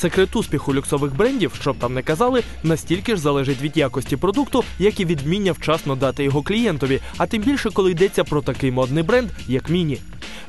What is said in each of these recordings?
Секрет успіху люксових брендів, щоб там не казали, настільки ж залежить від якості продукту, як і від вміння вчасно дати його клієнтові, а тим більше, коли йдеться про такий модний бренд, як Міні.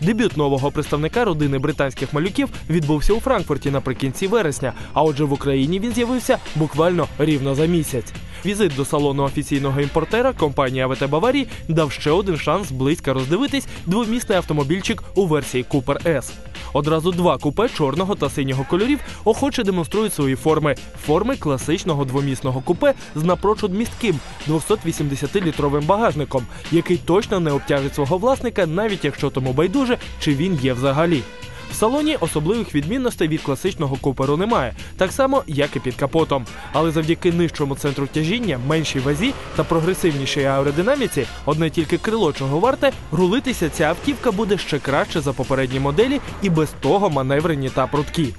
Дебют нового представника родини британських малюків відбувся у Франкфурті наприкінці вересня. А отже, в Україні він з'явився буквально рівно за місяць. Візит до салону офіційного імпортера компанії АВТ Баварії дав ще один шанс близько роздивитись двомісний автомобільчик у версії Cooper S. Одразу два купе чорного та синього кольорів охоче демонструють свої форми. Форми класичного двомісного купе з напрочуд містким 280-літровим багажником, який точно не обтяжить свого власника, навіть якщо тому байдуже, чи він є взагалі. В салоні особливих відмінностей від класичного куперу немає, так само, як і під капотом. Але завдяки нижчому центру тяжіння, меншій вазі та прогресивнішій аеродинаміці, одне тільки крило чого варте, рулитися ця автівка буде ще краще за попередні моделі і без того маневрені та прудкі.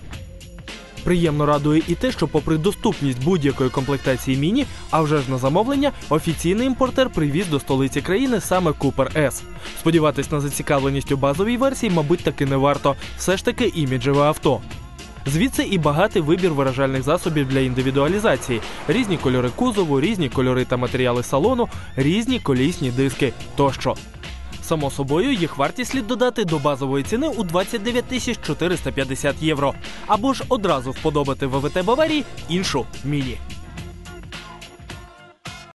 Приємно радує і те, що, попри доступність будь-якої комплектації міні, а вже ж на замовлення, офіційний імпортер привіз до столиці країни саме Cooper S. Сподіватись на зацікавленість у базовій версії, мабуть, таки не варто. Все ж таки іміджеве авто. Звідси і багатий вибір виражальних засобів для індивідуалізації, різні кольори кузову, різні кольори та матеріали салону, різні колісні диски тощо. Само собою, їх вартість слід додати до базової ціни у 29 тисяч 450 євро. Або ж одразу вподобати ВВТ Баварії іншу міні.